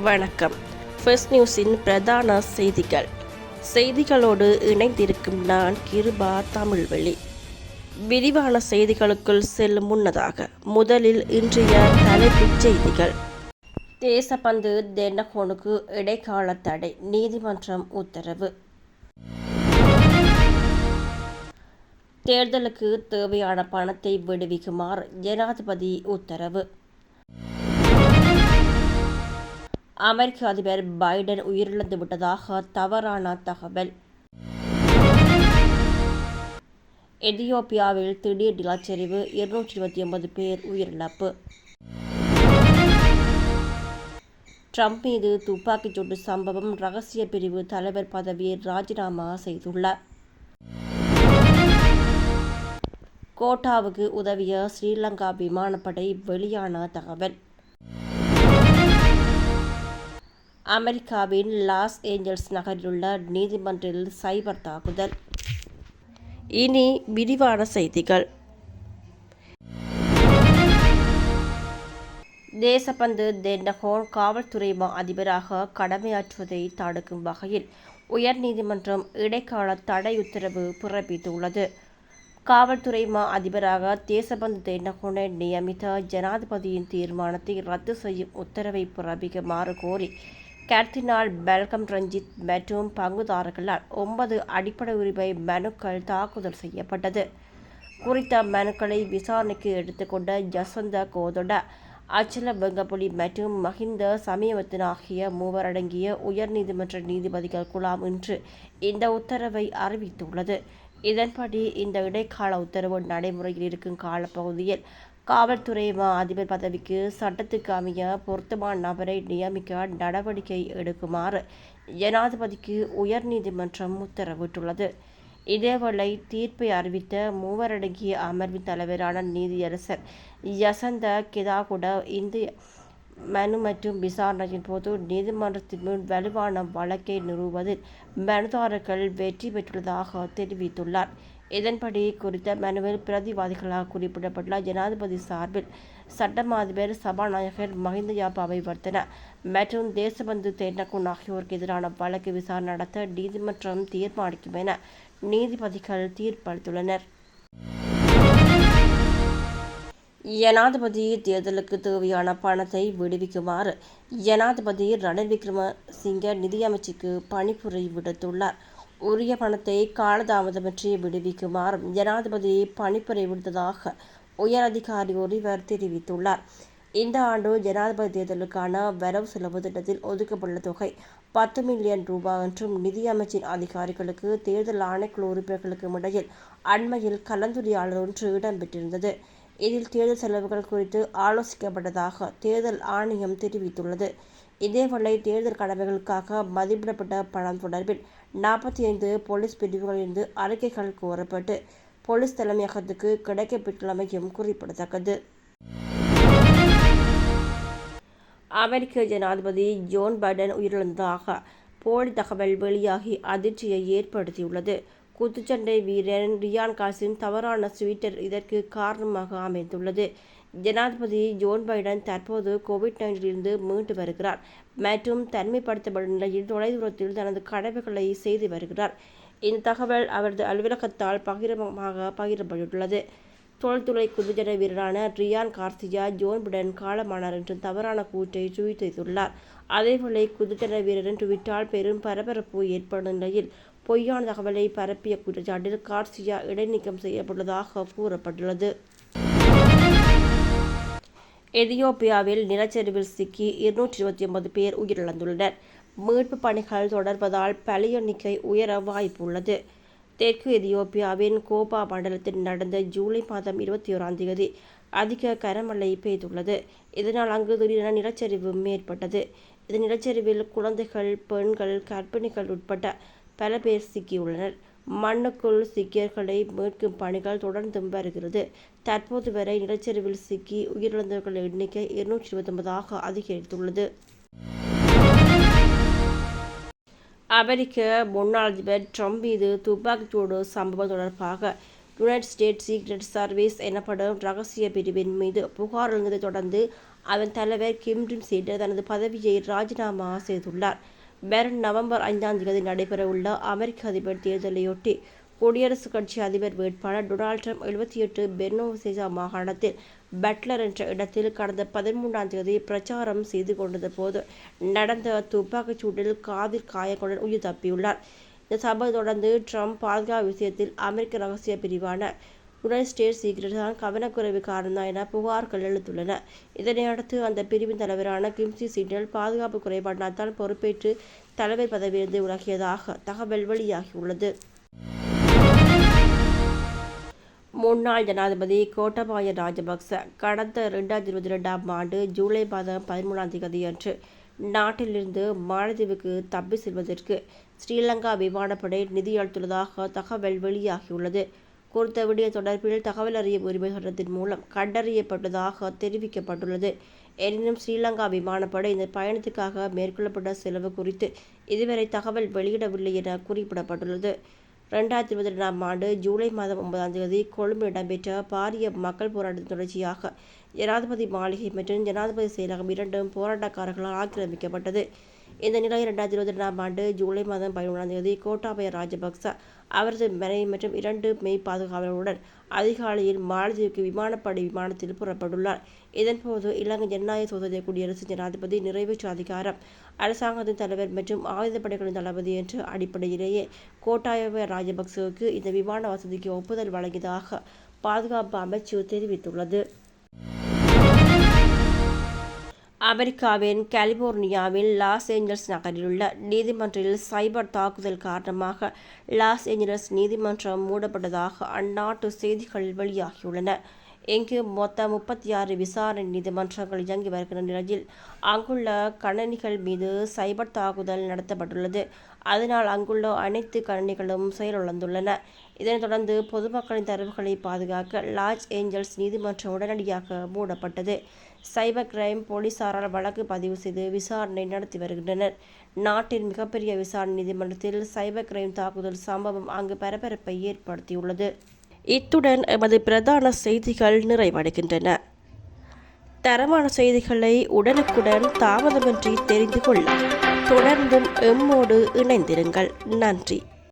வணக்கம். ஃபர்ஸ்ட் நியூஸின் பிரதான செய்திகள். செய்திகளோடு இணைந்திருக்கும் நான் கிருபா தமிழ்வெளி. விரிவான செய்திகளுக்குள் செல்லும் முன்னதாக முதலில் இன்றைய தலைப்புச் செய்திகள். தேசப்பந்து தென்னகோனுக்கு இடைக்கால தடை நீதிமன்றம் உத்தரவு. தேர்தலுக்கு தேவையான பணத்தை விடுவிக்குமாறு ஜனாதிபதி உத்தரவு. அமெரிக்க அதிபர் பைடன் உயிரிழந்து விட்டதாக தவறான தகவல். எதியோப்பியாவில் திடீர் நிலச்சரிவு இருநூற்றி இருபத்தி ஒன்பது பேர் உயிரிழப்பு. ட்ரம்ப் மீது துப்பாக்கிச் சூட்டு சம்பவம் ரகசிய பிரிவு தலைவர் பதவியை ராஜினாமா செய்துள்ளார். கோட்டாவுக்கு உதவிய ஸ்ரீலங்கா விமானப்படை வெளியான தகவல். அமெரிக்காவின் லாஸ் ஏஞ்சல்ஸ் நகரிலுள்ள நீதிமன்றில் சைபர் தாக்குதல். இனி விரிவான செய்திகள். தேசபந்து தென்னகோன் காவல்துறை மா அதிபராக கடமையாற்றுவதை தடுக்கும் வகையில் உயர்நீதிமன்றம் இடைக்கால தடை உத்தரவு பிறப்பித்துள்ளது. காவல்துறை மா அதிபராக தேசபந்து தென்னகோனை நியமித்த ஜனாதிபதியின் தீர்மானத்தை ரத்து செய்யும் உத்தரவை பிறப்பிக்குமாறு கோரி கர்தினால் பெல்கம் ரஞ்சித் மற்றும் பங்குதாரர்களால் ஒன்பது அடிப்படை உரிமை மனுக்கள் தாக்குதல் செய்யப்பட்டது. குறித்த மனுக்களை விசாரணைக்கு எடுத்துக்கொண்ட ஜசந்த கோதொட அச்சல பெங்கபுலி மற்றும் மஹிந்த சமயவத்தன் ஆகிய மூவர் அடங்கிய உயர்நீதிமன்ற நீதிபதிகள் குழாம் இன்று இந்த உத்தரவை அறிவித்துள்ளது. இதன்படி இந்த இடைக்கால உத்தரவு நடைமுறையில் இருக்கும் காலப்பகுதியில் காவல்துறை மா அதிபர் பதவிக்கு சட்டத்துக்கு அமைய பொருத்தமான நபரை நியமிக்க நடவடிக்கை எடுக்குமாறு ஜனாதிபதிக்கு உயர்நீதிமன்றம் உத்தரவிட்டுள்ளது. இதேவேளை தீர்ப்பை அறிவித்த மூவரடங்கிய அமர்வின் தலைவரான நீதியரசர் யசந்த கிதாகுட இந்திய மனு மற்றும் விசாரணையின் போது நீதிமன்றத்தின் முன் வலுவான வழக்கை நிறுவுவதில் மனுதாரர்கள் வெற்றி பெற்றுள்ளதாக தெரிவித்துள்ளார். இதன்படி குறித்த மனுவில் பிரதிவாதிகளாக குறிப்பிடப்பட்டுள்ள ஜனாதிபதி சார்பில் சட்டம் அதிபர் சபாநாயகர் மஹிந்த யாபாவை வர்த்தன மற்றும் தேசபந்து தேர்னகுன் ஆகியோருக்கு எதிரான வழக்கு விசாரணை நடத்த நீதிமன்றம் தீர்மானிக்கும் என நீதிபதிகள் தீர்ப்பளித்துள்ளனர். ஜனாதிபதி தேர்தலுக்கு தேவையான பணத்தை விடுவிக்குமாறு ஜனாதிபதி ரணில் விக்ரமசிங்க நிதியமைச்சுக்கு பணிப்புரை விடுத்துள்ளார். உரிய பணத்தை காலதாமதமின்றி விடுவிக்குமாறும் ஜனாதிபதி பணிப்புரை விடுத்ததாக உயர் அதிகாரி ஒருவர் தெரிவித்துள்ளார். இந்த ஆண்டு ஜனாதிபதி தேர்தலுக்கான வரவு செலவு திட்டத்தில் ஒதுக்கப்பட்டுள்ள தொகை பத்து மில்லியன் ரூபாய் என்றும் நிதியமைச்சின் அதிகாரிகளுக்கு தேர்தல் ஆணைக்குழு உறுப்பினர்களுக்கும் இடையில் அண்மையில் கலந்துரையாடல் ஒன்று இடம்பெற்றிருந்தது. இதில் தேர்தல் செலவுகள் குறித்து ஆலோசிக்கப்பட்டதாக தேர்தல் ஆணையம் தெரிவித்துள்ளது. இதேவேளை தேர்தல் கடமைகளுக்காக மதிப்பிடப்பட்ட பணம் தொடர்பில் நாற்பத்தி ஐந்து போலீஸ் பிரிவுகளிலிருந்து அறிக்கைகள் கோரப்பட்டு போலீஸ் தலைமையகத்துக்கு கிடைக்கப்பெற்றுள்ளமையும் குறிப்பிடத்தக்கது. அமெரிக்க ஜனாதிபதி ஜோன் பைடன் உயிரிழந்ததாக போலி தகவல் வெளியாகி அதிர்ச்சியை ஏற்படுத்தியுள்ளது. குத்துச்சண்டை வீரன் ரியான் காசிம் தவறான ட்விட்டர் இதற்கு காரணமாக அமைந்துள்ளது. ஜனாதிபதி ஜோன் பைடன் தற்போது கோவிட் நைன்டீனிலிருந்து மீண்டு வருகிறார். மற்றும் தனிமைப்படுத்தப்படும் நிலையில் தொலைதூரத்தில் தனது கடமைகளை செய்து வருகிறார். இந்த தகவல் அவரது அலுவலகத்தால் பகிரமாக பகிரப்பட்டுள்ளது. தொழில்துறை குதிஜன வீரரான ரியான் கார்சியா ஜோன் பிடன் காலமானார் என்று தவறான கூற்றை ட்வீட் செய்துள்ளார் அதேபோல குதிஜன வீரரின் ட்விட்டால் பெரும் பரபரப்பு ஏற்படும் நிலையில் பொய்யான தகவலை பரப்பிய குற்றச்சாட்டில் கார்சியா இடைநீக்கம் செய்யப்பட்டுள்ளதாக கூறப்பட்டுள்ளது. எதியோப்பியாவில் நிலச்சரிவில் சிக்கி இருநூற்றி இருபத்தி ஒன்பது பேர் உயிரிழந்துள்ளனர். மீட்பு பணிகள் தொடர்வதால் பலி எண்ணிக்கை உயர வாய்ப்புள்ளது. தெற்கு எதியோப்பியாவின் கோபா மண்டலத்தில் நடந்த ஜூலை மாதம் இருபத்தி ஓராம் தேதி அதிக கரமழை பெய்துள்ளது. இதனால் அங்கு திடீரென நிலச்சரிவும் ஏற்பட்டது இந்த நிலச்சரிவில் குழந்தைகள் பெண்கள் கர்ப்பிணிகள் உட்பட்ட பல பேர் சிக்கியுள்ளனர். மண்ணுக்குள் சிக்கியர்களை மீட்கும் பணிகள் தொடர்ந்தும் வருகிறது. தற்போது வரை நிலச்சரிவில் சிக்கி உயிரிழந்தவர்கள் எண்ணிக்கை இருநூற்றி இருபத்தொன்பதாக அதிகரித்துள்ளது. அமெரிக்க முன்னாள் அதிபர் ட்ரம்ப் மீது துப்பாக்கிச்சூடு சம்பவம் தொடர்பாக யுனைடெட் ஸ்டேட் சீக்ரெட் சர்வீஸ் எனப்படும் ரகசிய பிரிவின் மீது புகார் எழுந்ததை தொடர்ந்து அதன் தலைவர் கிம் ஜிம் சீட்டர் தனது பதவியை ராஜினாமா செய்துள்ளார். வரும் நவம்பர் ஐந்தாம் தேதி நடைபெறவுள்ள அமெரிக்க அதிபர் தேர்தலையொட்டி குடியரசுக் கட்சி அதிபர் வேட்பாளர் டொனால்ட் ட்ரம்ப் எழுபத்தி எட்டு பெர்னோசேசா மாகாணத்தில் பட்லர் என்ற இடத்தில் கடந்த பதிமூன்றாம் தேதி பிரச்சாரம் செய்து கொண்டது போது நடந்த துப்பாக்கிச் சூட்டில் காதில் காயங்களுடன் உயிர் தப்பியுள்ளார். இந்த சபை தொடர்ந்து ட்ரம்ப் பாதுகாப்பு விஷயத்தில் அமெரிக்க ரகசிய பிரிவான யுனைடெட் ஸ்டேட்ஸ் சீக்கிரம் தான் கவனக்குறைவு காரணம் என புகார்கள் எழுத்துள்ளன இதனையடுத்து அந்த பிரிவின் தலைவரான கிம்சி சீட்டல் பாதுகாப்பு குறைபாட்டினால் தான் பொறுப்பேற்று தலைவர் பதவியிலிருந்து விலகியதாக தகவல் வெளியாகியுள்ளது. முன்னாள் ஜனாதிபதி கோட்டபாய ராஜபக்ச கடந்த இரண்டாயிரத்தி இருபத்தி ரெண்டாம் ஆண்டு ஜூலை மாதம் பதிமூணாம் தேதியன்று நாட்டிலிருந்து மாலத்தீவுக்கு தப்பி செல்வதற்கு ஸ்ரீலங்கா விமானப்படை நிதியளித்துள்ளதாக தகவல் வெளியாகியுள்ளது. குறித்த விடிய தொடர்பில் தகவல் அறியும் உரிமை சட்டத்தின் மூலம் கண்டறியப்பட்டதாக தெரிவிக்கப்பட்டுள்ளது. எனினும் ஸ்ரீலங்கா விமானப்படை இந்த பயணத்துக்காக மேற்கொள்ளப்பட்ட செலவு குறித்து இதுவரை தகவல் வெளியிடவில்லை என குறிப்பிடப்பட்டுள்ளது. ரெண்டாயிரத்தி இருபத்தி ரெண்டாம் ஆண்டு ஜூலை மாதம் ஒன்பதாம் தேதி கொழும்பில் இடம்பெற்ற பாரிய மக்கள் போராட்டத்தின் தொடர்ச்சியாக ஜனாதிபதி மாளிகை மற்றும் ஜனாதிபதி செயலகம் இரண்டும் போராட்டக்காரர்களால் ஆக்கிரமிக்கப்பட்டது. இந்த நிலையில் இரண்டாயிரத்தி இருபத்தி ரெண்டாம் ஆண்டு ஜூலை மாதம் பதினொன்றாம் தேதி கோட்டாபய ராஜபக்ச அவரது மனைவி மற்றும் இரண்டு மெய் பாதுகாவலர்களுடன் அதிகாலையில் மாலத்தீவுக்கு விமானப்படை விமானத்தில் புறப்பட்டுள்ளார். இதன்போது இலங்கை ஜனநாயக சோதனை குடியரசு ஜனாதிபதி நிறைவேற்று அதிகாரம் அரசாங்கத்தின் தலைவர் மற்றும் ஆயுதப்படைகளின் தளபதி என்ற அடிப்படையிலேயே கோட்டாபய ராஜபக்சவுக்கு இந்த விமான வசதிக்கு ஒப்புதல் வழங்கியதாக பாதுகாப்பு அமைச்சு தெரிவித்துள்ளது. அமெரிக்காவின் கலிபோர்னியாவின் லாஸ் ஏஞ்சல்ஸ் நகரில் உள்ள நீதிமன்றில் சைபர் தாக்குதல் காரணமாக லாஸ் ஏஞ்சல்ஸ் நீதிமன்றம் மூடப்பட்டதாக அந்நாட்டு செய்திகள் வெளியாகியுள்ளன. இங்கு மொத்தம் முப்பத்தி ஆறு விசாரணை நீதிமன்றங்கள் இயங்கி வருகின்ற நிலையில் அங்குள்ள கணனிகள் மீது சைபர் தாக்குதல் நடத்தப்பட்டுள்ளது. அதனால் அங்குள்ள அனைத்து கணனிகளும் செயலிழந்துள்ளன. இதனைத் தொடர்ந்து பொதுமக்களின் தரவுகளை பாதுகாக்க லாஸ் ஏஞ்சல்ஸ் நீதிமன்றம் உடனடியாக மூடப்பட்டது. சைபர் கிரைம் போலீசாரால் வழக்கு பதிவு செய்து விசாரணை நடத்தி வருகின்றனர். நாட்டின் மிகப்பெரிய விசாரணை நீதிமன்றத்தில் சைபர் கிரைம் தாக்குதல் சம்பவம் அங்கு பரபரப்பை ஏற்படுத்தியுள்ளது. இத்துடன் எமது பிரதான செய்திகள் நிறைவடைகின்றன. தரமான செய்திகளை உடனுக்குடன் தாமதமின்றி தெரிந்து கொள்ள தொடர்ந்தும் எம்மோடு இணைந்திருங்கள். நன்றி.